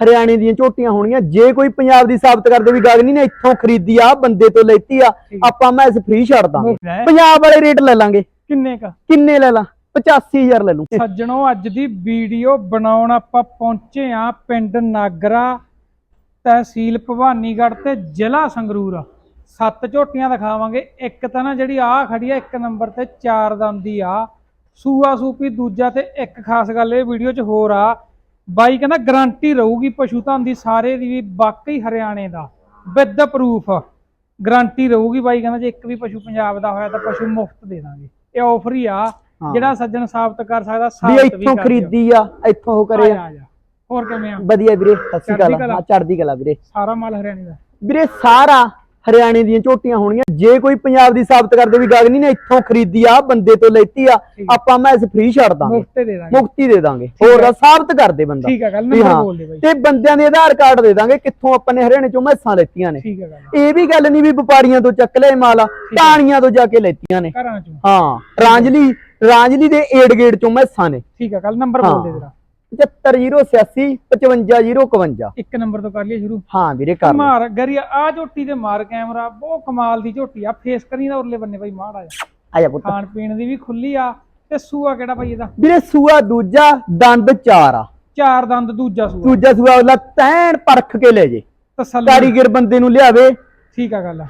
ਹਰਿਆਣੇ ਦੀਆਂ ਝੋਟੀਆਂ ਹੋਣੀਆਂ। ਜੇ ਕੋਈ ਪੰਜਾਬ ਦੀ ਸਾਬਤ ਕਰਦੇ ਵੀ ਗਾਗਨੀ ਨੇ ਇੱਥੋਂ ਖਰੀਦੀ ਆ ਬੰਦੇ ਤੋਂ ਲੈਤੀ ਆ। ਆਪਾਂ ਮੈਂ ਇਸ ਫ੍ਰੀ ਛੱਡ ਦਾਂਗੇ। ਪੰਜਾਬ ਵਾਲੇ ਰੇਟ ਲੈ ਲਾਂਗੇ। ਕਿੰਨੇ ਕ? ਕਿੰਨੇ ਲੈ ਲਾਂ? 85000 ਲੈ ਲੂੰ ਸੱਜਣੋ ਅੱਜ ਦੀ ਵੀਡੀਓ ਬਣਾਉਣ ਆਪਾਂ ਪਹੁੰਚੇ ਆ ਪਿੰਡ ਨਾਗਰਾ ਤਹਿਸੀਲ ਭਵਾਨੀਗੜ੍ਹ ਤੇ ਜ਼ਿਲ੍ਹਾ ਸੰਗਰੂਰ। ਸੱਤ ਝੋਟੀਆਂ ਦਿਖਾਵਾਂਗੇ। ਇੱਕ ਤਾਂ ਨਾ ਜਿਹੜੀ ਆ ਖੜੀ ਆ ਇੱਕ ਨੰਬਰ ਤੇ ਚਾਰ ਦੰਦੀ ਆ। ਸੂਆ ਸੂਪੀ ਦੂਜਾ ਤੇ ਇੱਕ ਖਾਸ ਗੱਲ ਇਹ ਵੀਡੀਓ 'ਚ ਹੋਰ ਆ ਬਾਈ ਕਹਿੰਦਾ ਗਾਰੰਟੀ ਰਹੂਗੀ ਪਸ਼ੂ ਧਨ ਦੀ ਸਾਰੇ ਦੀ ਵੀ ਵਾਕਈ ਹਰਿਆਣੇ ਦਾ ਵਿਦ ਪ੍ਰੂਫ ਗਾਰੰਟੀ ਰਹੂਗੀ ਬਾਈ ਕਹਿੰਦਾ ਜੇ ਇੱਕ ਵੀ ਪਸ਼ੂ ਪੰਜਾਬ ਦਾ ਹੋਇਆ ਤਾਂ ਪਸ਼ੂ ਮੁਫਤ ਦੇ ਦਾਂਗੇ। ਇਹ ਆਫਰ ਹੀ ਆ। ਜਿਹੜਾ ਸੱਜਣ ਸਾਬਤ ਕਰ ਸਕਦਾ ਸਾਬਤ ਵੀ ਇੱਥੋਂ ਖਰੀਦੀ ਆ ਇੱਥੋਂ ਉਹ। ਕਰੇ ਆ। ਹੋਰ ਕਿਵੇਂ ਆ? ਵਧੀਆ ਵੀਰੇ ਸਤਿ ਸ਼੍ਰੀ ਅਕਾਲ। ਚੜ੍ਹਦੀ ਕਲਾ ਵੀਰੇ। ਸਾਰਾ ਮਾਲ ਹਰਿਆਣੇ ਦਾ। ਵੀਰੇ ਸਾਰਾ ਹਰਿਆਣੇ ਦੀਆਂ ਝੋਟੀਆਂ ਹੋਣੀਆਂ ਜੇ ਕੋਈ ਪੰਜਾਬ ਦੀ ਸਾਬਤ ਕਰਦੇ ਵੀ ਗਾਗਨੀ ਨੇ ਇੱਥੋਂ ਖਰੀਦੀ ਆ ਬੰਦੇ ਤੋਂ ਲੈਤੀ ਆ। ਆਪਾਂ ਮੈਂ ਇਸ ਫ੍ਰੀ ਛੱਡ ਦਾਂਗੇ। ਮੁਫਤ ਦੇ ਦਾਂਗੇ। ਮੁਕਤੀ ਦੇ ਦਾਂਗੇ। ਹੋਰ ਦਾ ਸਾਬਤ ਕਰਦੇ ਬੰਦਾ। ਠੀਕ ਹੈ ਗੱਲ ਨੰਬਰ। ਬੋਲ ਦੇ ਬਾਈ। ਤੇ ਬੰਦਿਆਂ ਦੇ ਆਧਾਰ ਕਾਰਡ ਦੇ ਦਾਂਗੇ ਕਿੱਥੋਂ ਆਪਾਂ ਨੇ ਹਰਿਆਣੇ ਚੋਂ ਮੈਸਾਂ ਲੈਤੀਆਂ ਨੇ। ਠੀਕ ਹੈ ਗੱਲ ਇਹ ਵੀ ਗੱਲ ਨਹੀਂ ਵੀ ਵਪਾਰੀਆਂ ਤੋਂ ਚੱਕ ਲਿਆ ਮਾਲ ਟਾਣੀਆਂ ਤੋਂ ਜਾ ਕੇ ਲੈਤੀਆਂ ਨੇ। ਘਰਾਂ ਚੋਂ। ਹਾਂ ਰਾਂਜਲੀ ਰਾਂਜਲੀ ਦੇ ਏਡ ਗੇਟ ਚੋਂ ਮੈਸਾਂ ਨੇ। ਠੀਕ ਹੈ ਗੱਲ ਨੰਬਰ। ਬੋਲ ਦੇ ਤੇਰਾ 75086 55051 ਇੱਕ ਨੰਬਰ ਤੋਂ ਕਰ ਲਿਆ ਸ਼ੁਰੂ। ਹਾਂ ਵੀਰੇ ਕਰ ਲਓ। ਮਾਰ ਗਰੀ ਆ ਝੋਟੀ ਤੇ ਮਾਰ ਕੈਮਰਾ ਬਹੁਤ ਕਮਾਲ ਦੀ ਝੋਟੀ ਆ। ਫੇਸ ਕਰੀ ਨਾ ਉਰਲੇ ਬੰਨੇ ਬਾਈ ਮਾੜਾ ਜਾ ਆ ਜਾ ਪੁੱਤ। ਖਾਣ ਪੀਣ ਦੀ ਵੀ ਖੁੱਲੀ ਆ। ਤੇ ਸੂਆ ਕਿਹੜਾ ਬਾਈ ਇਹਦਾ? ਵੀਰੇ ਸੂਆ ਦੂਜਾ ਦੰਦ ਚਾਰ ਆ। ਚਾਰ ਦੰਦ ਦੂਜਾ ਸੂਆ। ਦੂਜਾ ਸੂਆ ਉਹਲਾ ਤੈਨ ਪਰਖ ਕੇ ਲੈ ਜੇ। ਤਸੱਲੀ। ਕਾਰੀਗਰ ਬੰਦੇ ਨੂੰ ਲਿਆਵੇ। ਠੀਕ ਆ ਗੱਲ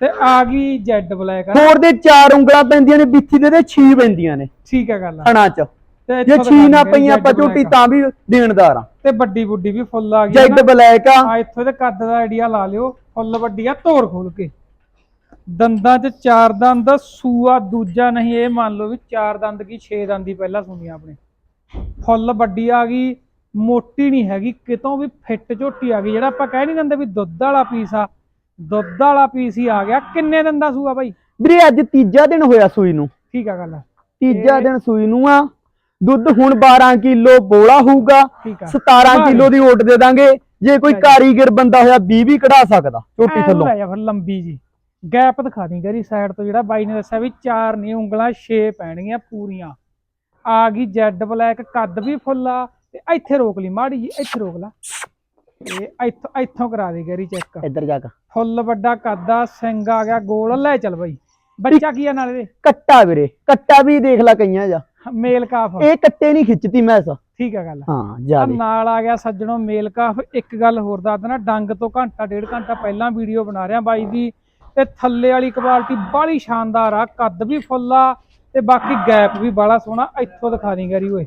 ਤੇ ਆ ਗਈ ਜੈਡ ਬਲੈਕ ਹੋਰ ਦੇ ਚਾਰ ਉਂਗਲਾਂ ਪੈਂਦੀਆਂ ਨੇ ਬਿੱਥੀ ਦੇ ਤੇ ਛੀ ਪੈਂਦੀਆਂ ਨੇ। ਠੀਕ ਆ ਗੱਲ ਹਣਾ ਚ। ਤੇ ਜੇ ਇੱਥੋਂ ਛੀ ਨਾ ਦਿਖਾ ਪਈਆਂ ਆਪਾਂ ਝੋਟੀ ਤਾਂ ਵੀ ਦੇਣਦਾਰ ਆ। ਤੇ ਵੱਡੀ ਬੁੱਡੀ ਵੀ ਫੁੱਲ ਆ ਗਈ ਜੈਡ ਬਲੈਕ ਆ। ਆ ਇੱਥੋਂ ਦੇ ਕੱਦ ਦਾ ਆਈਡੀਆ ਲਾ ਲਿਓ। ਫੁੱਲ ਵੱਡੀ ਆ ਤੋੜ ਖੋਲ ਕੇ। ਦੰਦਾਂ 'ਚ ਚਾਰ ਦੰਦ ਸੂਆ ਦੂਜਾ ਨਹੀਂ ਇਹ ਮੰਨ ਲਓ ਵੀ ਚਾਰ ਦੰਦ ਕੀ 6 ਦੰਦ ਦੀ ਪਹਿਲਾਂ ਸੁਣੀਆਂ ਆਪਣੇ। ਫੁੱਲ ਵੱਡੀ ਆ ਗਈ ਮੋਟੀ ਨਹੀਂ ਹੈਗੀ ਕਿਤੋਂ ਵੀ ਫਿੱਟ ਝੋਟੀ ਆ ਗਈ। ਜਿਹੜਾ ਆਪਾਂ ਕਹਿ ਨਹੀਂ ਦਿੰਦੇ ਵੀ ਦੁੱਧ ਵਾਲਾ ਪੀਸ ਆ ਦੁੱਧ ਵਾਲਾ ਪੀਸ ਹੀ ਆ ਗਿਆ। ਕਿੰਨੇ ਦਿਨ ਦਾ ਸੂਆ ਬਾਈ? ਵੀਰੇ ਅੱਜ ਤੀਜਾ ਦਿਨ ਹੋਇਆ ਸੂਈ ਨੂੰ। ਠੀਕ ਆ ਗੱਲ ਤੀਜਾ ਦਿਨ ਸੂਈ ਨੂੰ ਆ। ਦੁੱਧ ਹੁਣ 12 ਕਿਲੋ ਬੋਲਾ ਹੋਊਗਾ ਠੀਕ ਆ। 17 ਕਿਲੋ ਦੀ ਓਟ ਦੇ ਦਾਂਗੇ। ਜੇ ਕੋਈ ਕਾਰੀਗਰ ਬੰਦਾ ਹੋਇਆ 20 ਵੀ ਕਢਾ ਸਕਦਾ ਐਂ ਥੱਲੋਂ। ਜਾ ਫਿਰ ਲੰਬੀ ਜੀ। ਗੈਪ ਦਿਖਾ ਦੀ ਗਰੀ ਸਾਈਡ ਤੋਂ ਜਿਹੜਾ ਬਾਈ ਨੇ ਦੱਸਿਆ ਵੀ ਚਾਰ ਨਹੀਂ ਉਂਗਲਾਂ 6 ਪੈਣਗੀਆਂ ਪੂਰੀਆਂ। ਆ ਗਈ ਜੈਡ ਬਲੈਕ ਕੱਦ ਵੀ ਫੁੱਲ ਆ ਤੇ ਇੱਥੇ ਰੋਕ ਲਈ ਮਾੜੀ ਜੀ ਇੱਥੇ ਰੋਕ ਲਾ। ਤੇ ਇੱਥੋਂ ਇੱਥੋਂ ਕਰਾ ਦੇ ਗਰੀ ਚੈੱਕ ਇੱਧਰ ਜਾ ਕੇ। ਫੁੱਲ ਵੱਡਾ ਕੱਦ ਆ ਸਿੰਘ ਆ ਗਿਆ ਗੋਲ। ਲੈ ਚੱਲ ਬਾਈ। ਬੱਚਾ ਕੀ ਆ ਨਾਲੇ ਦੇ ਕੱਟਾ ਵੀਰੇ ਕੱਟਾ ਵੀ ਦੇਖ ਲੈ ਕਈਆਂ ਜਾ ਮੇਲ ਕਾਫ। ਇਹ ਕੱਟੇ ਨਹੀਂ ਖਿੱਚਦੀ ਮੈਸ ਠੀਕ ਆ ਗੱਲ। ਹਾਂ ਆ ਜਾ ਦੇ। ਨਾਲ ਆ ਗਿਆ ਸੱਜਣੋ ਮੇਲ ਕਾਫ। ਇੱਕ ਗੱਲ ਹੋਰ ਦੱਸ ਦੇਣਾ ਡੰਗ ਤੋਂ ਘੰਟਾ ਡੇਢ ਘੰਟਾ ਪਹਿਲਾਂ ਵੀਡੀਓ ਬਣਾ ਰਿਹਾ ਬਾਈ ਦੀ। ਤੇ ਥੱਲੇ ਵਾਲੀ ਕੁਆਲਿਟੀ ਬਾਹਲੀ ਸ਼ਾਨਦਾਰ ਆ ਕੱਦ ਵੀ ਫੁੱਲ ਆ ਤੇ ਬਾਕੀ ਗੈਪ ਵੀ ਬਾਹਲਾ ਸੋਹਣਾ। ਇੱਥੋਂ ਦਿਖਾ ਦੀ ਗਰੀ ਓਏ।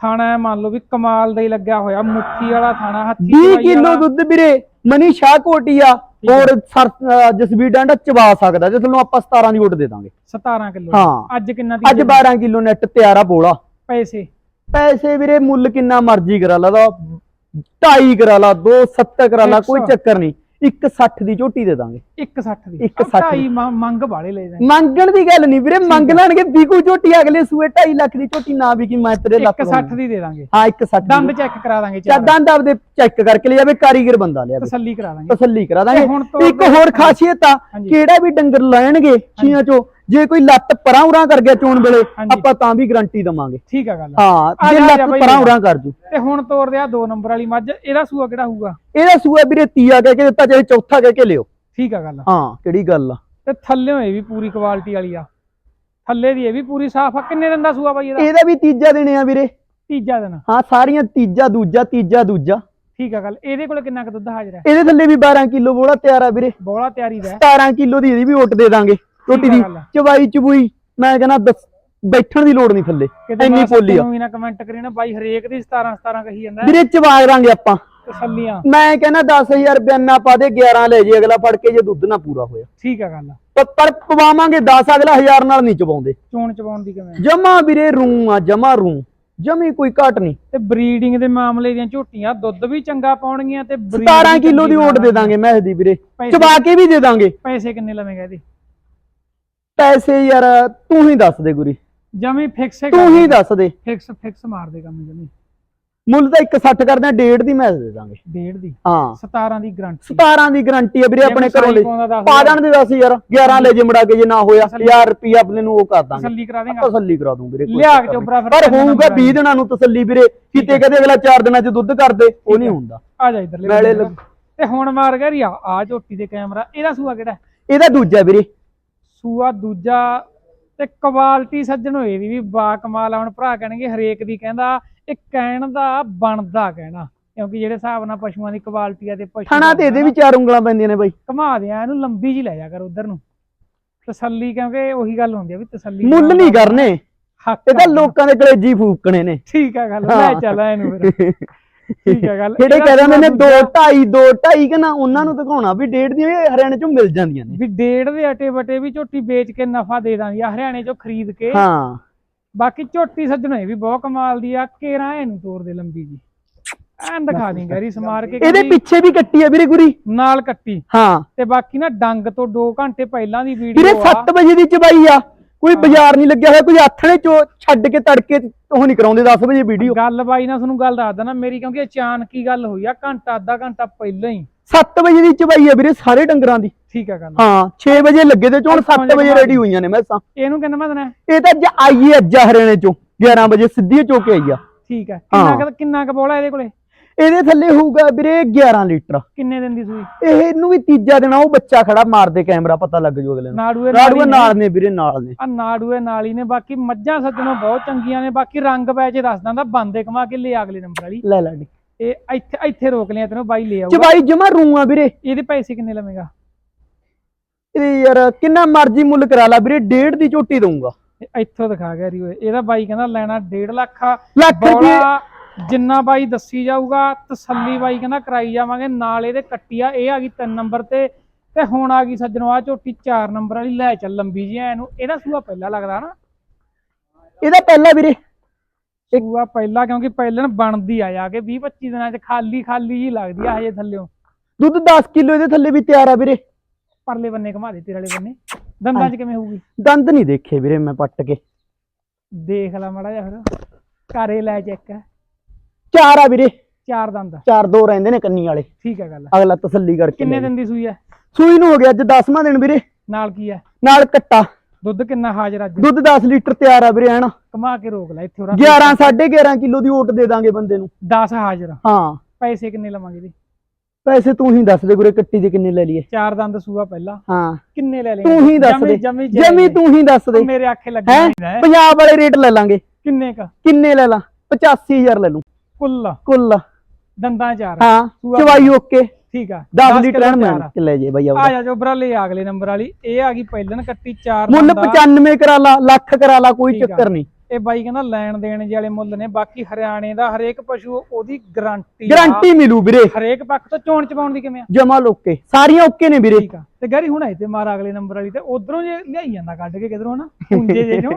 ਥਾਣਾ ਮੰਨ ਲਓ ਵੀ ਕਮਾਲ ਦਾ ਹੀ ਲੱਗਿਆ ਹੋਇਆ ਮੁੱਠੀ ਵਾਲਾ ਥਾਣਾ ਹੱਥੀ 20 ਚਵਾਈ ਕਿਲੋ। ਦੁੱਧ ਵੀਰੇ ਮਨੀ ਸ਼ਾਹ ਕੋਟੀ ਆ। ਔਰ ਸਰ- ਅਹ ਜਸਵੀਰ ਡਾਂਡਾ ਚਬਾ ਸਕਦਾ ਜੇ ਤੁਹਾਨੂੰ ਆਪਾਂ 17 ਦੀ ਓਟ ਦੇ ਦਾਂਗੇ। 17 ਕਿਲੋ ਹਾਂ। ਅੱਜ ਕਿੰਨਾ ਦੀ ਅੱਜ 12 ਕਿਲੋ ਨੈਟ ਤਿਆਰ ਬੋਲਾ। ਪੈਸੇ। ਪੈਸੇ ਵੀਰੇ ਮੁੱਲ ਕਿੰਨਾ ਮਰਜ਼ੀ ਕਰਾ ਲਾ ਦਾ। 2.5 ਕਰਾ ਲਾ 270 ਕਰਾ ਲਾ ਕੋਈ। ਚੱਕਰ ਨਹੀਂ। 160 ਦੀ ਝੋਟੀ ਦੇ ਦਾਂਗੇ। 160 ਦੀ। ਇੱਕ ਸੱਠ ਮ- ਮੰਗ ਵਾਲੇ ਲੈ ਜਾਂਦੇ ਮੰਗਣ ਦੀ ਗੱਲ ਨਹੀਂ ਵੀਰੇ ਮੰਗ ਲੈਣਗੇ ਵੀਕੂ ਝੋਟੀ ਅਗਲੇ ਸੂਏ 2.5 ਲੱਖ ਦੀ ਝੋਟੀ ਨਾ ਵੀ ਕੀ ਮੈਂ ਤੇਰੇ ਲੱਖ 160 ਦੀ ਦੇ ਦਾਂਗੇ। ਹਾਂ 160 ਦੰਦ ਚੈੱਕ ਕਰਾ ਦਾਂਗੇ ਚਾਰ। ਦੰਦ ਆਪਦੇ ਚੈੱਕ ਕਰਕੇ ਲਿਆਵੇ ਕਾਰੀਗਰ ਬੰਦਾ ਲਿਆਵੇ ਤਸੱਲੀ ਕਰਾ ਦਾਂਗੇ। ਤਸੱਲੀ ਕਰਾ ਦਾਂਗੇ। ਇੱਕ ਹੋਰ ਖਾਸੀਅਤ ਆ। ਕਿਹੜਾ ਵੀ ਡੰਗਰ ਲੈਣਗੇ ਛੀਆਂ ਚੋਂ ਜੇ ਕੋਈ ਲੱਤ ਪਰਾਂ ਉਰਾਂ ਕਰ ਗਿਆ ਚੋਣ ਵੇਲੇ। ਆਪਾਂ ਤਾਂ ਵੀ ਗਾਰੰਟੀ ਦਵਾਂਗੇ। ਠੀਕ ਆ ਗੱਲ। ਹਾਂ ਜੇ ਲੱਤ ਪਰਾਂ। ਉਰਾਂ ਕਰ ਜੂ। ਤੇ ਹੁਣ ਤੋਰ ਦਿਆ ਦੋ ਨੰਬਰ ਵਾਲੀ ਮੱਝ ਇਹਦਾ ਸੂਆ ਕਿਹੜਾ ਹੋਊਗਾ? ਇਹਦਾ ਸੂਆ ਵੀਰੇ ਤੀਆ ਕਹਿ ਕੇ ਦਿੱਤਾ ਚਾਹੇ ਚੌਥਾ ਕਹਿ ਕੇ ਲਿਓ। ਠੀਕ ਆ ਗੱਲ। ਹਾਂ ਕਿਹੜੀ ਗੱਲ ਆ। ਤੇ ਥੱਲੇੋਂ ਇਹ ਵੀ ਪੂਰੀ ਕੁਆਲਿਟੀ ਵਾਲੀ ਆ। ਥੱਲੇ ਦੀ ਇਹ ਵੀ ਪੂਰੀ ਸਾਫ਼ ਆ। ਕਿੰਨੇ ਦਿਨ ਦਾ ਸੂਆ ਬਾਈ ਇਹਦਾ? ਇਹਦਾ ਵੀ ਤੀਜਾ ਦਿਨ ਆ ਵੀਰੇ। ਤੀਜਾ ਦਿਨ। ਹਾਂ ਸਾਰੀਆਂ ਤੀਜਾ ਦੂਜਾ ਤੀਜਾ ਦੂਜਾ। ਠੀਕ ਆ ਗੱਲ ਇਹਦੇ ਕੋਲ ਕਿੰਨਾ ਕੁ ਦੁੱਧ ਹਾਜ਼ਰ ਹੈ? ਇਹਦੇ ਥੱਲੇ ਵੀ 12 ਕਿਲੋ ਬੋਲਾ ਤਿਆਰ ਆ ਵੀਰੇ। ਬੋਲਾ ਤਿਆਰੀ ਦਾ ਹੈ। 17 ਕਿਲੋ ਦੀ ਇਹਦੀ ਵੀ ਉੱਟ ਦੇ ਦਾਂਗੇ ਰੋਟੀ ਦੀ। ਚਵਾਈ ਚਬੂਈ ਮੈਂ ਕਹਿੰਦਾ ਦੱਸ- ਬੈਠਣ ਦੀ ਲੋੜ ਨਹੀਂ ਥੱਲੇ। ਇੰਨੀ ਪੋਲੀ ਆ। ਨੂੰ ਨਾ ਕਮੈਂਟ ਕਰੀ ਨਾ ਬਾਈ ਹਰੇਕ ਦੀ 17 17 ਕਹੀ ਜਾਂਦਾ। ਵੀਰੇ ਚਵਾ ਦਾਂਗੇ ਆਪਾਂ। ਤਸੱਲੀਆਂ। ਮੈਂ ਕਹਿੰਦਾ 10000 ਬਿਆਨਾ ਪਾ ਦੇ 11 ਲੈ ਜੇ ਅਗਲਾ ਫੜ ਕੇ ਜੇ ਦੁੱਧ ਨਾ ਪੂਰਾ ਹੋਇਆ। ਠੀਕ ਆ ਗੱਲ ਪਰ ਪਰ ਪਵਾਵਾਂਗੇ 10 ਅਗਲਾ 1000 ਨਾਲ ਨਹੀਂ ਚਵਾਉਂਦੇ ਚੋਣ ਚਵਾਉਣ ਦੀ ਕਿਵੇਂ ਜਮਾ ਵੀਰੇ ਰੂ ਆ ਜਮਾ ਰੂ। ਜਮੀ ਕੋਈ ਘਟ ਨਹੀਂ। ਤੇ ਬਰੀਡਿੰਗ ਦੇ ਮਾਮਲੇ ਦੀਆਂ ਝੋਟੀਆਂ ਦੁੱਧ ਵੀ ਚੰਗਾ ਪਾਉਣਗੀਆਂ ਤੇ breed 17 ਵੀ ਕਿਲੋ ਦੀ ਓਟ ਦੇ ਦਾਂਗੇ ਮੈਂ ਦੀ ਵੀਰੇ। ਚਵਾ ਕੇ ਵੀ ਦੇ ਦਾਂਗੇ। ਪੈਸੇ ਕਿੰਨੇ ਲਵੇਂਗਾ ਇਹਦੇ? ਪੈਸੇ ਯਾਰ ਤੂੰ ਹੀ ਦੱਸ ਦੇ ਗੁਰੀ। ਜਮੀ ਫਿਕਸ ਤੂੰ ਹੀ ਦੱਸ ਦੇ। ਫਿਕਸ ਫਿਕਸ ਮਾਰ ਦੇ ਕੰਮ ਜਮੀ। ਮੁੱਲ ਤਾਂ 160 ਕਰਦੇ ਆ ਡੇਢ ਦੀ ਮੈਚ ਦੇ ਦਾਂਗੇ। ਡੇਢ ਦੀ? ਹਾਂ। 17 ਦੀ ਗਰੰਟੀ 17 ਦੀ ਗਾਰੰਟੀ ਹੈ ਵੀਰੇ ਆਪਣੇ ਘਰੋਂ ਲੈ ਪਾ। ਜਾਣ ਦੇ 10000 11 ਲੈ ਜੇ ਮੁੜਾ ਕੇ ਜੇ ਨਾ ਹੋਇਆ 1000 ਰੁਪਿਆ ਆਪਣੇ ਨੂੰ ਉਹ ਕਰ ਦਾਂਗੇ। ਤਸੱਲੀ ਕਰਾ ਦੇਗਾ। ਤਸੱਲੀ ਕਰਾ ਦੂੰ ਵੀਰੇ ਲਿਆ ਕੇ। ਚੋਬਰਾ ਫਿਰ ਪਰ ਹੋਊਗਾ ਨੰਬਰ 20 ਦਿਨਾਂ ਨੂੰ ਤਸੱਲੀ ਵੀਰੇ। ਕਿਤੇ ਕਦੇ ਅਗਲਾ 4 ਦਿਨਾਂ ਚ ਦੁੱਧ ਕਰਦੇ ਉਹ ਨਹੀਂ ਹੁੰਦਾ। ਆ ਜਾ ਇਧਰ ਲੱਗ- ਤੇ ਹੁਣ ਮਾਰ ਗਿਆ ਰਿਆ ਆ ਝੋਟੀ ਦੇ ਕੈਮਰਾ ਇਹਦਾ ਸੂਆ ਕਿਹੜਾ? ਇਹਦਾ ਦੂਜਾ ਵੀਰੇ। ਸੂਆ ਦੂਜਾ ਤੇ ਕੁਆਲਿਟੀ ਸੱਜਣ ਹੋਏ ਦੀ ਵੀ ਬਾ ਕਮਾਲ ਆ। ਹੁਣ ਭਰਾ ਕਹਿਣਗੇ ਹਰੇਕ ਦੀ ਕਹਿੰਦਾ ਇਹ ਕਹਿਣ ਦਾ ਬਣਦਾ ਕਹਿਣਾ ਕਿਉਂਕਿ ਜਿਹੜੇ ਹਿਸਾਬ ਨਾਲ ਪਸ਼ੂਆਂ ਦੀ ਕੁਆਲਿਟੀ ਆ ਤੇ ਪਸ਼ੂ ਥਣਾ ਤੇ ਇਹਦੇ ਵੀ ਚਾਰ ਉਂਗਲਾਂ ਪੈਂਦੀਆਂ ਨੇ ਬਾਈ। ਘਮਾ ਦਿਆਂ ਇਹਨੂੰ ਲੰਬੀ ਜੀ ਲੈ ਜਾ ਕਰ ਉਧਰ ਨੂੰ। ਤਸੱਲੀ ਕਿਉਂਕਿ ਉਹੀ ਗੱਲ ਹੁੰਦੀ ਆ ਵੀ ਤਸੱਲੀ ਮੁੱਲ ਨਹੀਂ ਕਰਨੇ। ਹੱਕ ਇਹ ਤਾਂ। ਲੋਕਾਂ ਦੇ ਕਲੇਜੀ ਫੂਕਣੇ ਨੇ। ਠੀਕ ਆ ਗੱਲ ਲੈ ਚੱਲ ਇਹਨੂੰ ਫਿਰ। ਠੀਕ ਆ ਗੱਲ। ਜਿਹੜੇ ਇਹਦਾ ਕਹਿ ਦਿੰਦੇ ਨੇ ਸੂਆ 2 ਦੂਜਾ- 2.5 2 2.5 ਕਿ ਨਾ ਉਹਨਾਂ ਨੂੰ ਦਿਖਾਉਣਾ ਵੀ ਡੇਢ ਵੀ ਹਰਿਆਣੇ ਚੋਂ ਮਿਲ ਜਾਂਦੀਆਂ ਨੇ। ਵੀ ਡੇਢ ਦੇ ਅਟੇ ਬਟੇ ਵੀ ਝੋਟੀ ਵੇਚ ਕੇ ਨਫਾ ਦੇ ਦਾਂਗੇ ਹਰਿਆਣੇ ਚੋਂ ਖਰੀਦ ਕੇ ਹਾਂ। ਬਾਕੀ ਝੋਟੀ ਸੱਜਣੇ ਵੀ ਬਹੁਤ ਕਮਾਲ ਦੀ ਆ ਕੇਰਾ ਇਹਨੂੰ ਤੋਰ ਦੇ ਲੰਬੀ ਜੀ। ਐਂ ਦਿਖਾ ਦੀ ਗੈਰੀ ਸਮਾਰ ਕੇ ਇਹਦੇ ਪਿੱਛੇ ਵੀ ਕੱਟੀ ਆ ਵੀਰੇ ਗੁਰੀ ਨਾਲ ਕੱਟੀ। ਹਾਂ। ਤੇ ਬਾਕੀ ਨਾ ਡੰਗ ਤੋਂ 2 ਘੰਟੇ ਪਹਿਲਾਂ ਦੀ ਵੀਰੇ ਵੀਡੀਓ ਆ। 7 ਵਜੇ ਦੀ ਚਬਾਈ ਆ। ਕੋਈ ਬਾਜ਼ਾਰ ਨਹੀਂ ਲੱਗਿਆ ਹੋਇਆ ਕੋਈ ਆਥਣੇ ਚੋ ਛੱਡ ਕੇ ਤੜਕੇ ਉਹ ਨਹੀਂ ਕਰਾਉਂਦੇ 10 ਵਜੇ ਵੀਡੀਓ। ਗੱਲ ਬਾਈ ਨਾ ਤੁਹਾਨੂੰ ਗੱਲ ਦੱਸਦਾ ਨਾ ਮੇਰੀ ਕਿਉਂਕਿ ਅਚਾਨਕ ਹੀ ਗੱਲ ਹੋਈ ਆ ਘੰਟਾ ਅੱਧਾ ਘੰਟਾ ਪਹਿਲਾਂ ਹੀ। 7 ਵਜੇ ਦੀ ਚਬਾਈ ਆ ਵੀਰੇ ਸਾਰੇ ਡੰਗਰਾਂ ਦੀ। ਠੀਕ ਆ ਗੱਲ। ਹਾਂ 6 ਵਜੇ ਲੱਗੇ ਤੇ ਚੋਣ ਅੱਠ 7 ਵਜੇ ਰੈਡੀ ਹੋਈਆਂ ਨੇ ਮੈਸਾਂ ਇਹਨੂੰ ਕਿੰਨਾ ਮੈਂ ਦੇਣਾ? ਇਹ ਤਾਂ ਅੱਜ ਆਈ ਹੈ ਅੱਜ ਹਰਿਆਣੇ ਚੋਂ 11 ਵਜੇ ਸਿੱਧੀ ਚੋ ਕੇ ਆਈ ਆ। ਠੀਕ ਹੈ ਕਿੰਨਾ ਹਾਂ। ਕਿੰਨਾ ਕ ਬੋਲਾ ਇਹਦੇ ਕੋਲੇ? ਇਹਦੇ ਥੱਲੇ ਹੋਊਗਾ ਵੀਰੇ 11 ਲੀਟਰ। ਕਿੰਨੇ ਦਿਨ ਦੀ ਸੂਈ? ਇਹ ਇਹਨੂੰ ਵੀ ਤੀਜਾ ਦਿਨ ਆ, ਉਹ ਬੱਚਾ ਖੜਾ ਮਾਰਦੇ ਕੈਮਰਾ ਪਤਾ ਲੱਗ ਜੂ ਅਗਲੇ ਨੂੰ। ਨਾੜੂਏ ਨਾਲ ਨੇ। ਵੀਰੇ ਨਾਲ ਨੇ। ਆ ਨਾੜੂਏ ਨਾਲ ਹੀ ਨੇ ਬਾਕੀ ਮੱਝਾਂ ਸੱਜਣੋਂ ਬਹੁਤ ਚੰਗੀਆਂ ਨੇ ਬਾਕੀ ਰੰਗ ਪੈਚੇ ਦੱਸ ਦਿੰਦਾ ਬੰਦੇ ਕਮਾ ਕੇ ਲੈ ਅਗਲੇ ਨੰਬਰ ਵਾਲੀ। ਲੈ ਲੈ ਇਹ ਇੱਥੇ ਇੱਥੇ ਰੋਕ ਲਿਆ ਤੈਨੂੰ ਬਾਈ ਲੈ ਆਊਗਾ। ਚਬਾਈ ਜਮਾ ਰੂ ਆ ਵੀਰੇ। ਇਹਦੇ ਪੈਸੇ ਕਿੰਨੇ ਲਵੇਂਗਾ? ਇਹ ਯਾਰ ਕਿੰਨਾ ਮਰਜ਼ੀ ਮੁੱਲ ਕਰਾ ਲਾ ਵੀਰੇ ਡੇਢ ਦੀ ਝੋਟੀ ਦਊਂਗਾ। ਇੱਥੋਂ ਦਿਖਾ ਗਿਆ ਰੀ ਓਏ ਇਹਦਾ ਬਾਈ ਕਹਿੰਦਾ ਲੈਣਾ 1.5 ਲੱਖ ਆ। ਲੱਖ ਰੁਪਏ। ਜਿੰਨਾ ਬਾਈ ਦੱਸੀ ਜਾਊਗਾ ਤਸੱਲੀ ਬਾਈ ਕਹਿੰਦਾ ਕਰਾਈ ਜਾਵਾਂਗੇ ਨਾਲ ਇਹਦੇ ਕੱਟੀ ਆ ਇਹ ਆ ਗਈ 3 ਨੰਬਰ ਤੇ ਤੇ ਹੁਣ ਆ ਗਈ ਸੱਜਣੋ ਆ ਝੋਟੀ 4 ਨੰਬਰ ਵਾਲੀ ਲੈ ਚੱਲ ਲੰਬੀ ਜੀ ਇਹਨੂੰ ਇਹਦਾ ਸੂਆ ਪਹਿਲਾਂ ਲੱਗਦਾ ਨਾ। ਇਹਦਾ ਪਹਿਲਾ ਵੀਰੇ। ਸੂਆ ਪਹਿਲਾਂ ਕਿਉਂਕਿ ਪਹਿਲਣ ਬਣਦੀ ਆ ਜਾ ਕੇ 20 25 ਦਿਨਾਂ ਚ ਖਾਲੀ ਖਾਲੀ ਜੀ ਲੱਗਦੀ ਆ ਹਜੇ ਥੱਲਿਓਂ। ਦੁੱਧ 10 ਕਿਲੋ ਇਹਦੇ ਥੱਲੇ ਵੀ ਤਿਆਰ ਆ ਵੀਰੇ। ਪਰਲੇ ਬੰਨੇ ਘਮਾ ਦੇ ਤੇਰੇ ਵਾਲੇ ਬੰਨੇ। ਦੰਦਾਂ ਚ ਕਿਵੇਂ ਹੋਊਗੀ? ਦੰਦ ਨਹੀਂ ਦੇਖੇ ਵੀਰੇ ਮੈਂ ਪੱਟ ਕੇ। ਦੇਖ ਲੈ ਮਾੜਾ ਜਿਹਾ ਫਿਰ। ਘਰੇ ਲੈ ਚੈੱਕ ਚਾਰ ਆ ਵੀਰੇ। ਚਾਰ ਦੰਦ। ਚਾਰ ਦੋ ਰਹਿੰਦੇ ਨੇ ਕੰਨੀ ਵਾਲੇ। ਠੀਕ ਹੈ ਗੱਲ ਅਗਲਾ ਤਸੱਲੀ ਕਰਕੇ ਕਿੰਨੇ ਲੈ ਦਿਨ ਦੀ ਸੂਈ ਹੈ? ਸੂਈ ਨੂੰ ਹੋ ਗਿਆ ਅੱਜ 10ਵਾਂ ਦਿਨ ਵੀਰੇ। ਨਾਲ ਕੀ ਹੈ? ਨਾਲ ਕੱਟਾ। ਦੁੱਧ ਕਿੰਨਾ ਹਾਜ਼ਰ ਅੱਜ? ਦੁੱਧ 10 ਲੀਟਰ ਤਿਆਰ ਆ ਵੀਰੇ ਹਨਾ। ਕਮਾ ਕੇ ਰੋਕ ਲੈ ਇੱਥੇ 11 11.5 ਕਿਲੋ ਦੀ ਓਟ ਦੇ ਦਾਂਗੇ ਬੰਦੇ ਨੂੰ। 10 ਹਾਜ਼ਰ। ਹਾਂ। ਪੈਸੇ ਕਿੰਨੇ ਲਵਾਂਗੇ ਇਹਦੇ ਪੈਸੇ ਤੂੰ ਹੀ ਦੱਸ ਦੇ ਗੁਰੇ ਕੱਟੀ ਦੇ ਕਿੰਨੇ ਲੈ ਲਈਏ। ਚਾਰ ਦੰਦ ਸੂਆ ਪਹਿਲਾਂ। ਹਾਂ। ਕਿੰਨੇ ਲੈ ਲਏ ਤੂੰ ਹੀ ਦੱਸ ਦੇ। ਜਮੀ ਤੂੰ ਹੀ ਦੱਸ ਦੇ। ਮੇਰੇ ਆਖੇ ਲੱਗੇ ਹੈ? ਨਹੀਂ ਹੈ। ਪੰਜਾਬ ਵਾਲੇ ਰੇਟ ਲੈ ਲਾਂਗੇ। ਕਿੰਨੇ ਕ? ਕਿੰਨੇ ਲੈ ਲਾਂ? 85000 ਲੈ ਲੂੰ। ਕੁੱਲ। ਕੁੱਲ। ਦੰਦਾਂ ਚਾਰ। ਹਾਂ ਚਵਾਈ ਓਕੇ। ਠੀਕ ਆ। 10 ਦਸ ਲੀਟਰ ਮੈਂ। ਲੈ ਜੇ ਬਈ ਆ ਜਾ ਜੋ ਬਰਾਲੇ ਅਗਲੇ ਨੰਬਰ ਵਾਲੀ। ਇਹ ਆ ਗਈ ਪਹਿਲਨ ਕੱਟੀ ਚਾਰ ਮੁੱਲ ਦੰਦ। ਆ। 95 ਕਰਾ ਲਾ ਲੱਖ ਕਰਾ ਲਾ ਕੋਈ। ਚੱਕਰ ਨਹੀਂ। ਇਹ ਬਾਈ ਕਹਿੰਦਾ ਲੈਣ ਦੇਣ ਵਾਲੇ ਮੁੱਲ ਨੇ ਬਾਕੀ ਹਰਿਆਣੇ ਦਾ ਹਰੇਕ ਪਸ਼ੂ ਉਹਦੀ ਗਾਰੰਟੀ ਗਾਰੰਟੀ ਮਿਲੂ ਵੀਰੇ। ਹਰੇਕ ਪੱਖ ਤੋਂ ਚੋਣ ਚਪਾਉਣ ਦੀ ਕਿਵੇਂ ਆ? ਜਮਾ ਲੋਕੇ ਸਾਰੀਆਂ ਓਕੇ ਨੇ ਵੀਰੇ। ਠੀਕ ਆ। ਤੇ ਗਾਰੀ ਹੁਣ ਤੇ ਮਾਰ ਅਗਲੇ ਨੰਬਰ ਵਾਲੀ ਤੇ ਉਧਰੋਂ ਜੇ ਲਿਆਈ ਜਾਂਦਾ ਕੱਢ ਕੇ ਕਿਧਰੋਂ ਨਾ ਪੁੰਜੇ ਜੇ ਚੋਂ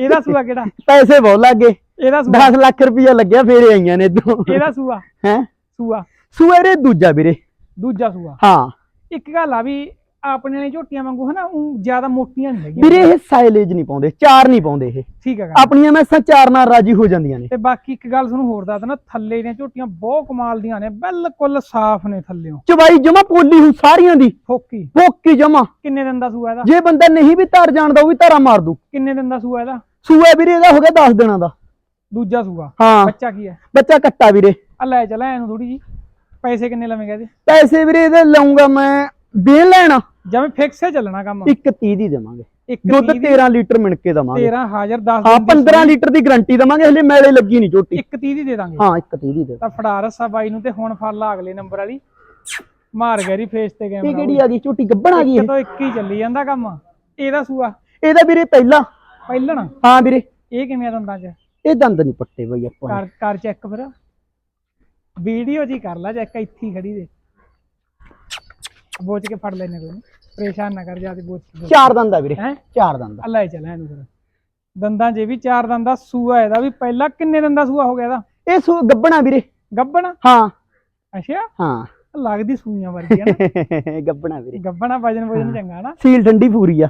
ਇਹਦਾ ਸੂਆ ਕਿਹੜਾ? ਪੈਸੇ ਬਹੁਤ ਲੱਗੇ ਇਹਦਾ ਸੂਆ। 10 ਲੱਖ ਰੁਪਇਆ ਲੱਗਿਆ ਫੇਰ ਆਈਆਂ ਨੇ ਇਦੋਂ ਇਹਦਾ ਸੂਆ। ਹੈ? ਸੂਆ। ਸੂਏਰੇ ਦੂਜਾ ਵੀਰੇ। ਦੂਜਾ ਸੂਆ। ਹਾਂ। ਇੱਕ ਗੱਲ ਆ ਵੀ ਆਪਣੇ ਵਾਲੀ ਝੋਟੀਆਂ ਵਾਂਗੂ ਹਨਾ ਉਹ ਜ਼ਿਆਦਾ ਮੋਟੀਆਂ ਨਹੀਂ ਹੈਗੀਆਂ। ਵੀਰੇ ਇਹ ਸਾਈਲੇਜ ਨਹੀਂ ਪਾਉਂਦੇ ਚਾਰ ਨਹੀਂ ਪਾਉਂਦੇ ਇਹ। ਠੀਕ ਗੱਲ ਆਪਣੀਆਂ ਮੈਸਾਂ ਚਾਰ ਨਾਲ ਰਾਜੀ ਹੋ ਜਾਂਦੀਆਂ ਨੇ। ਤੇ ਬਾਕੀ ਇੱਕ ਗੱਲ ਤੁਹਾਨੂੰ ਹੋਰ ਦੱਸ ਦਣਾ ਥੱਲੇ ਦੀਆਂ ਝੋਟੀਆਂ ਬਹੁਤ ਕਮਾਲ ਦੀਆਂ ਨੇ ਬਿਲਕੁਲ ਸਾਫ਼ ਨੇ ਥੱਲਿਓਂ। ਚਵਾਈ ਜਮਾ ਪੋਲੀ ਹੂ ਸਾਰੀਆਂ ਦੀ। ਫੋਕੀ। ਫੋਕੀ ਜਮਾ। ਕਿੰਨੇ ਦਿਨ ਦਾ ਸੂਆ ਇਹਦਾ? ਜੇ ਬੰਦਾ ਨਹੀਂ ਵੀ ਧਾਰ ਜਾਣਦਾ ਉਹ ਵੀ ਧਾਰਾ ਮਾਰ ਦੂ। ਕਿੰਨੇ ਦਿਨ ਦਾ ਸੂਆ ਇਹਦਾ? ਸੂਆ ਵੀਰੇ ਇਹਦਾ ਹੋ ਗਿਆ 10 ਦਿਨਾਂ ਦਾ। ਦੂਜਾ ਸੂਆ? ਹਾਂ। ਬੱਚਾ ਕੀ ਹੈ? ਬੱਚਾ ਕੱਟਾ ਵੀਰੇ। ਆ ਲੈ ਚਲਾ ਇਹਨੂੰ ਥੋੜੀ ਜੀ ਪੈਸੇ ਕਿੰਨੇ ਲਵੇਂਗਾ ਇਹਦੇ? ਪੈਸੇ ਵੀਰੇ ਇਹਦੇ ਲਾਉਂਗਾ ਮੈਂ ਦੇ ਲੈਣਾ ਜਿਵੇਂ ਫਿਕਸ ਹੈ ਚੱਲਣਾ ਕੰਮ। ਇੱਕ 30 ਦੀ ਦੇਵਾਂਗੇ। ਦੁੱਧ ਤੀਹ ਦੀ 13 ਲੀਟਰ ਮਿਣ ਕੇ ਦਵਾਂਗੇ। 13 ਹਾਜ਼ਰ 10 ਹਾਂ 15 ਲੀਟਰ ਦੀ ਗਾਰੰਟੀ ਦਵਾਂਗੇ ਹਲੇ ਮੈਲੇ ਲੱਗੀ ਨਹੀਂ ਝੋਟੀ। ਇੱਕ 30 ਦੀ ਦੇ ਦਾਂਗੇ। ਹਾਂ ਇੱਕ 30 ਦੀ ਦੇ ਤਾਂ ਫੜਾ ਰਸਾ ਬਾਈ ਨੂੰ ਤੇ ਹੁਣ ਫੜ ਲਾ ਅਗਲੇ ਨੰਬਰ ਵਾਲੀ। ਮਾਰ ਗੈਰੀ ਫੇਸ ਤੇ ਇਹ ਕੈਮਰਾ ਕਿਹੜੀ ਆ ਗਈ? ਝੋਟੀ ਗੱਬਣ ਆ ਗਈ ਇਹ। ਤੋਂ ਇੱਕ ਹੀ ਚੱਲੀ ਜਾਂਦਾ ਕੰਮ। ਇਹਦਾ ਸੂਆ। ਇਹਦਾ ਵੀਰੇ ਪਹਿਲਾ। ਪਹਿਲਣ। ਹਾਂ ਵੀਰੇ। ਇਹ ਕਿਵੇਂ ਆ ਦੰਦਾਂ 'ਚ? ਇਹ ਦੰਦ ਨਹੀਂ ਪੱਟੇ ਬਈ ਆਪਾਂ। ਕਰ ਕਰ ਚੈੱਕ ਫਿਰ। ਵੀਡੀਓ ਜੀ ਕਰ ਲੈ ਚੈੱਕ ਇੱਥੇ ਖੜੀ ਦੇ ਬੋਚ ਕੇ ਫੜ ਲੈਨੇ ਕੋਈ ਨੀ। ਪਰੇਸ਼ਾਨ ਨਾ ਕਰ ਜਾ ਤੇ ਬੋਚ ਕੇ ਚਾਰ ਦੰਦ ਆ ਵੀਰੇ ਹੈ? ਚਾਰ ਦੰਦ। ਅੱਲਾ ਹੀ ਚਲਾ ਇਹਨੂੰ ਫਿਰ। ਦੰਦਾਂ 'ਚ ਵੀ ਚਾਰ ਦੰਦ ਦਾ ਸੂਆ ਇਹਦਾ ਵੀ ਪਹਿਲਾਂ ਕਿੰਨੇ ਦੰਦ ਦਾ ਸੂਆ ਹੋ ਗਿਆ ਇਹਦਾ? ਇਹ ਸੂ ਗੱਬਣਾ ਵੀਰੇ। ਗੱਬਣ? ਹਾਂ। ਅੱਛਾ? ਹਾਂ। ਲੱਗਦੀ ਸੂਈਆਂ ਵਰਗੀ ਹੈ ਨਾ। ਗੱਬਣਾ ਵੀਰੇ। ਗੱਬਣਾ ਵਜਨ ਵਜਨ ਚੰਗਾ ਨਾ। ਸੀਲ ਠੰਡੀ ਪੂਰੀ ਆ।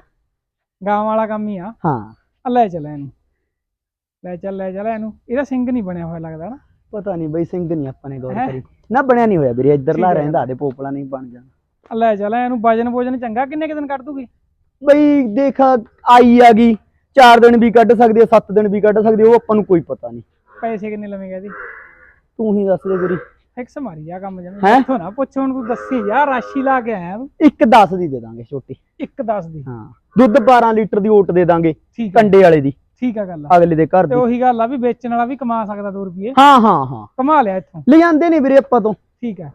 ਗਾਂ ਵਾਲਾ ਕੰਮ ਹੀ ਆ। ਹਾਂ। ਆ ਲੈ ਚੱਲ ਇਹਨੂੰ। ਲੈ ਚੱਲ ਲੈ ਚੱਲ ਇਹਨੂੰ। ਇਹਦਾ ਸਿੰਘ ਨਹੀਂ ਬਣਿਆ ਹੋਇਆ ਲੱਗਦਾ ਨਾ। ਪਤਾ ਨਹੀਂ ਬਈ ਸਿੰਘ ਨਹੀਂ ਆਪਾਂ ਨੇ ਗੌਰ ਹੈਂ? ਕਰੀ। ਨਾ ਬਣਿਆ ਨਹੀਂ ਹੋਇਆ ਵੀਰੇ ਇੱਧਰਲਾ ਠੀਕ ਹੈ। ਰਹਿੰਦਾ ਦੇ ਪੋਪਲਾ ਨਹੀਂ ਬਣ ਜਾਣਾ ਲੈ ਚੱਲ ਇਹਨੂੰ ਵਜਨ ਵੋਜਨ ਚੰਗਾ ਕਿੰਨੇ ਕੁ ਦਿਨ ਕੱਢ ਦੂਗੀ? ਬਈ ਦੇਖ ਆਈ ਆ ਗਈ 4 ਦਿਨ ਵੀ ਕੱਢ ਸਕਦੀ ਆ 7 ਦਿਨ ਵੀ ਕੱਢ ਸਕਦੀ ਆ ਉਹ ਆਪਾਂ ਨੂੰ ਕੋਈ ਪਤਾ ਨਹੀਂ। ਪੈਸੇ ਕਿੰਨੇ ਲਵੇਂਗਾ ਇਹਦੀ? ਤੂੰ ਹੀ ਦੱਸ ਦੇ ਵੀਰੇ। ਫਿਕਸ ਮਾਰੀ ਆ ਕੰਮ ਜਮੇ। ਹੈਂ? ਇੱਥੋਂ ਨਾ ਪੁੱਛ ਹੁਣ ਤੂੰ ਦੱਸੀ ਯਾਰ ਰਾਸ਼ੀ ਲਾ ਕੇ ਆਇਆ ਤੂੰ। ਇੱਕ 10 ਦੀ ਦੇ ਦਾਂਗੇ ਛੋਟੀ। ਇੱਕ ਦੱਸ ਦੀ। ਹਾਂ ਦੁੱਧ 12 ਲੀਟਰ ਦੀ ਓਟ ਦੇ ਦਾਂਗੇ ਠੀਕ ਆ। ਕੰਡੇ ਵਾਲੇ ਦੀ। ਠੀਕ ਆ ਗੱਲ ਆ। ਅਗਲੇ ਦੇ ਘਰ ਤੇ ਦੀ। ਉਹੀ ਗੱਲ ਆ ਵੀ ਵੇਚਣ ਵਾਲਾ ਵੀ ਕਮਾ ਸਕਦਾ 2 ਰੁਪਏ। ਹਾਂ ਹਾਂ ਹਾਂ। ਕਮਾ ਲਿਆ ਇੱਥੋਂ। ਲੈ ਜਾਂਦੇ ਨੇ ਵੀਰੇ ਆਪਾਂ ਤੋਂ। ਠੀਕ ਹੈ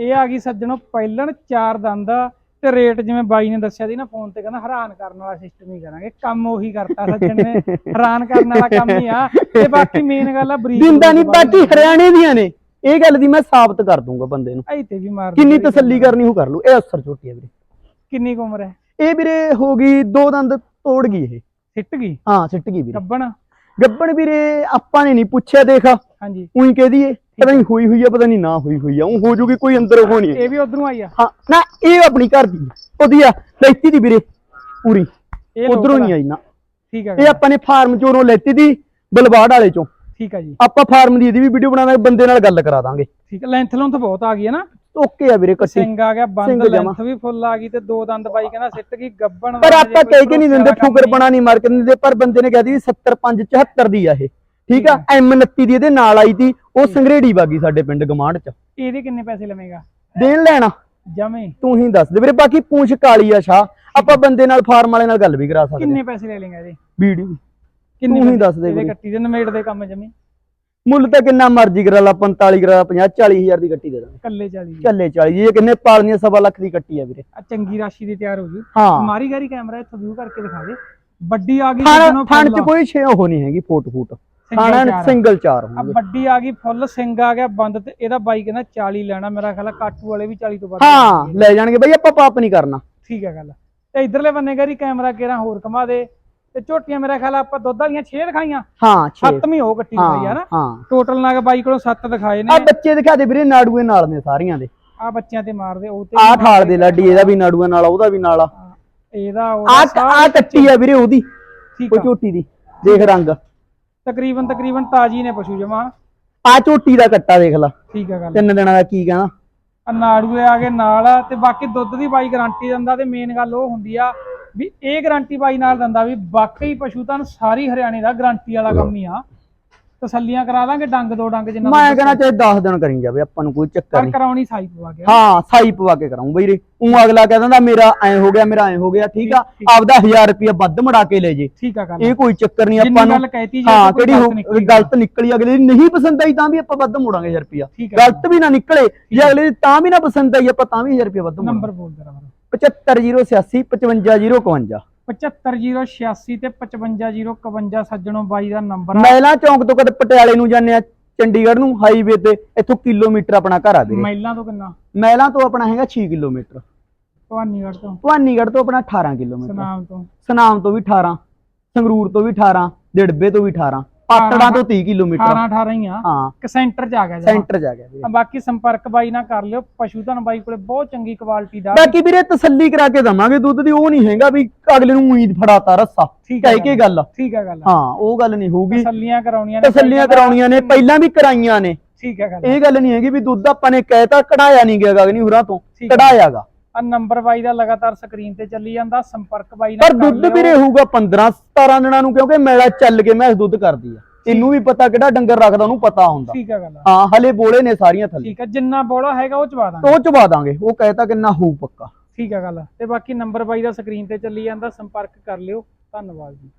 ਇਹ ਆ ਗਈ ਸੱਜਣੋ ਪਹਿਲਣ ਚਾਰ ਦੰਦ ਆ ਤੇ ਰੇਟ ਜਿਵੇਂ ਬਾਈ ਨੇ ਦੱਸਿਆ ਸੀ ਨਾ ਫੋਨ ਤੇ ਕਹਿੰਦਾ ਹੈਰਾਨ ਕਰਨ ਵਾਲਾ ਸਿਸਟਮ ਹੀ ਕਰਾਂਗੇ ਕੰਮ ਉਹੀ ਕਰਤਾ ਸੱਜਣ ਨੇ ਹੈਰਾਨ ਕਰਨ ਵਾਲਾ ਕੰਮ ਹੀ ਆ। ਤੇ ਬਾਕੀ ਮੇਨ ਗੱਲ ਆ ਬਰੀਕ ਦਿੰਦਾ ਨਹੀਂ ਬਾਕੀ ਹਰਿਆਣੇ ਦੀਆਂ ਨੇ। ਇਹ ਗੱਲ ਦੀ ਮੈਂ ਸਾਬਤ ਕਰ ਦੂੰਗਾ ਬੰਦੇ ਨੂੰ। ਐ ਤੇ ਵੀ ਮਾਰ ਕਿੰਨੀ ਤਸੱਲੀ ਕਰਨੀ ਉਹ ਕਰ ਲੂ ਇਹ ਅਸਰ ਛੋਟੀ ਹੈ ਵੀਰੇ। ਕਿੰਨੀ ਕੁ ਉਮਰ ਹੈ? ਇਹ ਵੀਰੇ ਹੋ ਗਈ ਦੋ ਦੰਦ ਤੋੜ ਗਈ ਇਹ। ਸਿੱਟ ਗਈ? ਹਾਂ ਸਿੱਟ ਗਈ ਵੀਰੇ। ਕੱਬਣ ਗੱਬਣ ਵੀਰੇ ਆਪਾਂ ਨੇ ਨਹੀਂ ਪੁੱਛਿਆ ਦੇਖ। ਹਾਂਜੀ। ਉਹੀ ਕਹਦੀ ਏ ਪਤਾ ਨਹੀਂ ਹੋਈ ਹੋਈ ਆ ਪਤਾ ਨਹੀਂ ਨਾ ਹੋਈ ਹੋਈ ਆ। ਉਹ ਹੋ ਜੂਗੀ ਕੋਈ ਅੰਦਰ ਹੋਣੀ ਹੈ। ਇਹ ਵੀ ਉਧਰੋਂ ਆਈ ਆ। ਹਾਂ ਨਾ ਇਹ ਆਪਣੀ ਘਰ ਦੀ ਉਹਦੀ ਆ ਲੈਤੀ ਦੀ ਵੀਰੇ ਪੂਰੀ। ਉਧਰੋਂ ਨਹੀਂ। ਆਈ ਨਾ। ਠੀਕ ਆ ਇਹ ਆਪਾਂ ਨੇ ਫਾਰਮ ਚੋਂ ਲੈਤੀ ਦੀ ਬਲਵਾੜ ਵਾਲੇ ਚੋਂ। ਠੀਕ ਆ ਜੀ। ਆਪਾਂ ਫਾਰਮ ਦੀ ਇਹਦੀ ਵੀ ਵੀਡੀਓ ਬਣਾਵਾਂਗੇ ਬੰਦੇ ਨਾਲ ਗੱਲ ਕਰਾ ਦਾਂਗੇ। ਠੀਕ ਆ ਲੈਂਥ ਲੁੰਥ ਬਹੁਤ ਆ ਗਈ ਹੈ ਨਾ। ਓਕੇ ਆ ਵੀਰੇ ਕੱਟੀ ਸਿੰਘ ਆ ਗਿਆ ਬੰਦ। ਲੈਂਥ ਵੀ ਫੁੱਲ ਆ ਗਈ ਤੇ ਦੋ ਦੰਦ ਬਾਈ ਕਹਿੰਦਾ ਸਿੱਟ ਗਈ ਗੱਬਣ ਪਰ ਆਪਾਂ ਕਹਿ ਕੇ ਨਹੀਂ ਦਿੰਦੇ ਫੁਕਰ ਬਣਾ ਨਹੀਂ ਮਾਰ ਕੇ ਦਿੰਦੇ ਪਰ ਬੰਦੇ ਨੇ ਕਹਿ ਦੀ 75 74 ਦੀ ਆ ਇਹ। ਠੀਕ ਆ M29 ਦੀ ਇਹਦੇ ਨਾਲ ਆਈ ਤੀ ਉਹ ਸੰਗਰੇੜੀ ਬਾਗੀ ਸਾਡੇ ਪਿੰਡ ਗਮਾਂਡ ਚ। ਇਹਦੇ ਕਿੰਨੇ ਪੈਸੇ ਲਵੇਂਗਾ? ਦੇਣ ਲੈਣਾ। ਜਮੇ। ਤੂੰ ਹੀ ਦੱਸ ਦੇ ਵੀਰੇ ਬਾਕੀ ਪੂੰਛ ਕਾਲੀ ਆ ਸ਼ਾ ਆਪਾਂ ਬੰਦੇ ਨਾਲ ਫਾਰਮ ਵਾਲੇ ਨਾਲ ਗੱਲ ਵੀ ਕਰਾ ਸਕਦੇ ਕਿੰਨੇ ਪੈਸੇ ਲੈ ਲੇਗਾ ਇਹਦੇ? ਵੀਡੀਓ ਕਿੰਨੇ ਤੂੰ ਹੀ? ਦੱਸ ਦੇ ਇਹਦੇ। ਕੱਟੀ ਦੇ ਨਵੇੜ ਦੇ ਕੰਮ ਜਮੇ। ਮੁੱਲ ਤਾਂ ਕਿੰਨਾ ਮਰਜ਼ੀ ਕਰਾ ਲਾ 45 ਕਰਾ ਲਾ 50 40 ਹਜ਼ਾਰ ਦੀ ਕੱਟੀ ਦੇ ਦਾਂਗੇ। ਕੱਲੇ 40 ਚੱਲੇ 40 ਇਹ ਕਿੰਨੇ ਪਾਲਨੀਆਂ ਸਵਾ ਲੱਖ ਦੀ ਕੱਟੀ ਆ ਵੀਰੇ। ਆ ਚੰਗੀ ਰਾਸ਼ੀ ਦੀ ਤਿਆਰ ਹੋ ਗਈ। ਹਾਂ। ਮਾਰੀ ਗਾਰੀ ਕੈਮਰਾ ਇੱਥੋਂ ਵਿਊ ਕਰਕੇ ਦਿਖਾ ਦੇ। ਵੱਡੀ ਆ ਗਈ ਥਣ ਚ ਕੋਈ ਛੇ ਉਹ ਨਹੀਂ ਹੈਗੀ ਫੁੱਟ ਫੁੱਟ। ਥਾਣਾ। ਸਿੰਗਲ ਚਾਰ ਆ। ਹੋਣਗੇ। ਵੱਡੀ ਆ ਗਈ ਫੁੱਲ ਸਿੰਘ ਆ ਗਿਆ ਬੰਦ ਤੇ ਇਹਦਾ ਬਾਈ ਕਹਿੰਦਾ 40 ਲੈਣਾ ਮੇਰਾ ਖਿਆਲ ਆ ਕਾਟੂ ਵਾਲੇ ਵੀ 40 ਤੋਂ ਵੱਧ ਹਾਂ। ਲੈ ਜਾਣਗੇ ਬਈ ਆਪਾਂ ਪਾਪ ਨਹੀਂ ਕਰਨਾ। ਠੀਕ ਹੈ ਗੱਲ। ਤੇ ਇਧਰਲੇ ਬੰਨੇ ਗਾਰੀ ਕੈਮਰਾ ਕੇਰਾ ਹੋਰ ਕਮਾ ਦੇ। ਤੇ ਝੋਟੀਆਂ ਮੇਰਾ ਖਿਆਲ ਆ ਆਪਾਂ ਦੁੱਧ ਵਾਲੀਆਂ 6 ਦਿਖਾਈਆਂ। ਹਾਂ 6 ਸੱਤਵੀਂ ਉਹ ਕੱਟੀ ਹੋਈ ਆ ਹਾਂ ਨਾ। ਹਾਂ। ਟੋਟਲ ਨਗ ਬਾਈ ਕੋਲੋਂ 7 ਦਿਖਾਏ ਆ ਨੇ ਬੱਚੇ ਦਿਖਾ ਦੇ ਵੀਰੇ ਨਾੜੂਏ ਨਾਲ ਨੇ ਸਾਰੀਆਂ ਦੇ। ਆ ਬੱਚਿਆਂ ਤੇ ਮਾਰਦੇ ਉਹ ਤੇ ਆ ਠਾਲ ਦੇ। ਲਾਡੀ ਇਹਦਾ ਵੀ ਨਾੜੂਆ ਨਾਲ ਆ, ਉਹਦਾ ਵੀ ਨਾਲ ਆ। ਆ, ਇਹਦਾ ਆ ਉਹਦਾ ਆ ਕੱਟੀ ਆ ਵੀਰੇ ਉਹਦੀ ਠੀਕ ਉਹ ਆ। ਝੋਟੀ ਦੀ ਦੇਖ ਰੰਗ। ਤਕਰੀਬਨ ਤਕਰੀਬਨ ਤਾਜੀ ਨੇ ਪਸ਼ੂ ਜਮਾ। ਆ ਝੋਟੀ ਦਾ ਕੱਟਾ ਦੇਖ ਲਾ। ਠੀਕ ਆ ਗੱਲ। ਤਿੰਨ ਦਿਨਾਂ ਦਾ ਕੀ ਕਹਿੰਦਾ ਆ ਨਾੜੂਏ ਆ ਗਏ ਨਾਲ ਤੇ ਬਾਕੀ ਦੁੱਧ ਦੀ ਬਾਈ ਗਾਰੰਟੀ ਦਿੰਦਾ ਤੇ ਮੇਨ ਗੱਲ ਉਹ ਹੁੰਦੀ ਆ ਵੀ ਇਹ ਗਾਰੰਟੀ ਬਾਈ ਨਾਲ ਦਿੰਦਾ ਵੀ ਵਾਕਈ ਪਸ਼ੂ ਤੁਹਾਨੂੰ ਸਾਰੀ ਹਰਿਆਣੇ ਦਾ ਗਾਰੰਟੀ ਵਾਲਾ ਕੰਮ ਹੀ ਆ। ਤਸੱਲੀਆਂ ਕਰਾ ਦਾਂਗੇ ਡੰਗ ਦੋ ਡੰਗ ਜਿੰਨਾ ਮੈਂ ਕਹਿੰਦਾ ਚਾਹੇ 10 ਦਿਨ ਕਰੀ ਜਾਵੇ ਆਪਾਂ ਨੂੰ ਕੋਈ ਚੱਕਰ ਨਹੀਂ। ਕਰਾਉਣੀ ਸਾਈ ਪਵਾ ਗਿਆ ਹਾਂ ਸਾਈ ਪਵਾ ਕੇ ਕਰਾਉਂ ਬਈ ਰੇ। ਉਹ ਅਗਲਾ ਕਹਿ ਦਿੰਦਾ ਮੇਰਾ ਐ ਹੋ ਗਿਆ ਮੇਰਾ ਐ ਹੋ ਗਿਆ ਠੀਕ ਆ? ਆਪਦਾ 1000 ਰੁਪਏ ਵੱਧ ਮੜਾ ਕੇ ਲੈ ਜੇ। ਠੀਕ ਆ ਇਹ ਕੋਈ ਚੱਕਰ ਨਹੀਂ ਆਪਾਂ ਨੂੰ। ਹਾਂ ਕਿਹੜੀ ਗਲਤ ਨਿਕਲੀ ਅਗਲੇ ਦੀ ਨਹੀਂ ਪਸੰਦ ਆਈ ਤਾਂ ਵੀ ਆਪਾਂ ਵੱਧ ਮੋੜਾਂਗੇ 1000 ਰੁਪਏ ਗਲਤ ਵੀ ਨਾ ਨਿਕਲੇ ਜੇ ਅਗਲੇ ਦੀ ਤਾਂ ਵੀ ਨਾ ਪਸੰਦ ਆਈ ਆਪਾਂ ਤਾਂ ਵੀ 1000 ਰੁਪਏ ਵੱਧ ਮੋੜਾਂਗੇ। ਨੰਬਰ ਬੋਲ ਜਰਾ 75086555051 7506 ਤੇ 5505 ਸੱਜਣੋਂ ਬਾਈ ਦਾ ਨੰਬਰ ਆ। ਮਹਿਲਾ ਚੌਂਕ ਤੋਂ ਕਦੇ ਪਟਿਆਲੇ ਨੂੰ ਜਾਂਦੇ ਆ ਚੰਡੀਗੜ੍ਹ ਨੂੰ ਹਾਈਵੇ ਤੇ ਇੱਥੋਂ ਕਿਲੋਮੀਟਰ ਆਪਣਾ ਘਰ ਆ ਵੀਰੇ। ਮਹਿਲਾਂ ਤੋਂ ਕਿੰਨਾ? ਮਹਿਲਾ ਤੋਂ ਆਪਣਾ ਹੈਗਾ 6 ਕਿਲੋਮੀਟਰ। ਭਵਾਨੀਗੜ੍ਹ ਤੋਂ। ਭਵਾਨੀਗੜ੍ਹ ਤੋਂ ਆਪਣਾ 18 ਕਿਲੋਮੀਟਰ। ਸਨਾਮ ਤੋਂ। ਸਨਾਮ ਤੋਂ ਵੀ 18 ਸੰਗਰੂਰ ਤੋਂ ਵੀ 18 ਡਿੜਬੇ ਤੋਂ ਵੀ 18 ਪਾਤੜਾਂ ਤੋਂ 30 ਕਿਲੋਮੀਟਰ। 18 18 ਹੀ ਆ। ਹਾਂ। ਕਿ ਸੈਂਟਰ ਚ ਆ ਗਿਆ ਜਮਾਂ। ਸੈਂਟਰ ਜਾ ਗਿਆ ਵੀਰੇ। ਬਾਕੀ ਸੰਪਰਕ ਬਾਈ ਨਾਲ ਕਰ ਲਿਓ। ਪਸ਼ੂ ਧਨ ਬਾਈ ਕੋਲੇ ਬਹੁਤ ਚੰਗੀ ਕੁਆਲਿਟੀ ਦਾ। ਬਾਕੀ ਵੀਰੇ ਤਸੱਲੀ ਕਰਾ ਕੇ ਦਵਾਂਗੇ ਦੁੱਧ ਦੀ ਉਹ ਨਹੀਂ ਹੈਗਾ ਵੀ ਅਗਲੇ ਨੂੰ ਉਮੀਦ ਫੜਾਤਾ ਰੱਸਾ। ਠੀਕ ਹੈ ਕਹਿ ਕੇ ਗੱਲ ਠੀਕ ਹੈ ਗੱਲ ਹਾਂ ਉਹ ਗੱਲ ਨਹੀਂ ਹੋਊਗੀ। ਤਸੱਲੀਆਂ ਕਰਾਉਣੀਆਂ ਨੇ ਤਸੱਲੀਆਂ ਕਰਾਉਣੀਆਂ ਨੇ ਪਹਿਲਾਂ ਵੀ ਕਰਾਈਆਂ ਨੇ। ਠੀਕ ਹੈ ਗੱਲ ਇਹ ਗੱਲ ਨਹੀਂ ਹੈਗੀ ਵੀ ਦੁੱਧ ਆਪਾਂ ਨੇ ਕਹਿਤਾ ਕਢਾਇਆ ਨਹੀਂ ਗਿਆ ਗਗਨੀ ਹੁਰਾਂ ਤੋਂ। ਠੀਕ ਹੈ। ਕਢਾਇਆਗਾ। ਆ ਨੰਬਰ ਬਾਈ ਦਾ ਲਗਾਤਾਰ ਸਕਰੀਨ ਤੇ ਚੱਲੀ ਜਾਂਦਾ ਸੰਪਰਕ ਬਾਈ ਨਾਲ ਪਰ ਕਰ ਦੁੱਧ ਲਿਓ। ਵੀਰੇ ਹੋਊਗਾ 15 17 ਦਿਨਾਂ ਨੂੰ ਕਿਉਂਕਿ ਮੈਲਾ ਚੱਲ ਕੇ ਮੈਂ ਦੁੱਧ ਕਰਦੀ ਆ। ਤੈਨੂੰ ਵੀ ਪਤਾ ਕਿਹੜਾ ਡੰਗਰ ਰੱਖਦਾ ਉਹਨੂੰ ਪਤਾ ਹੁੰਦਾ। ਠੀਕ ਹੈ ਗੱਲ ਹਾਂ ਹਲੇ ਬੋਲੇ ਨੇ ਸਾਰੀਆਂ ਥੱਲੇ। ਠੀਕ ਹੈ ਜਿੰਨਾ ਬੋਲਾ ਹੈਗਾ ਉਹ ਚਵਾ ਦਾਂਗੇ। ਉਹ ਚਬਾ ਦਾਂਗੇ ਉਹ ਕਹਿਤਾ ਕਿੰਨਾ ਹੋਊ ਪੱਕਾ। ਠੀਕ ਹੈ ਗੱਲ ਤੇ ਬਾਕੀ ਨੰਬਰ ਬਾਈ ਦਾ ਸਕਰੀਨ ਤੇ ਚੱਲੀ ਜਾਂਦਾ ਸੰਪਰਕ ਕਰ ਲਿਓ। ਧੰਨਵਾਦ ਜੀ।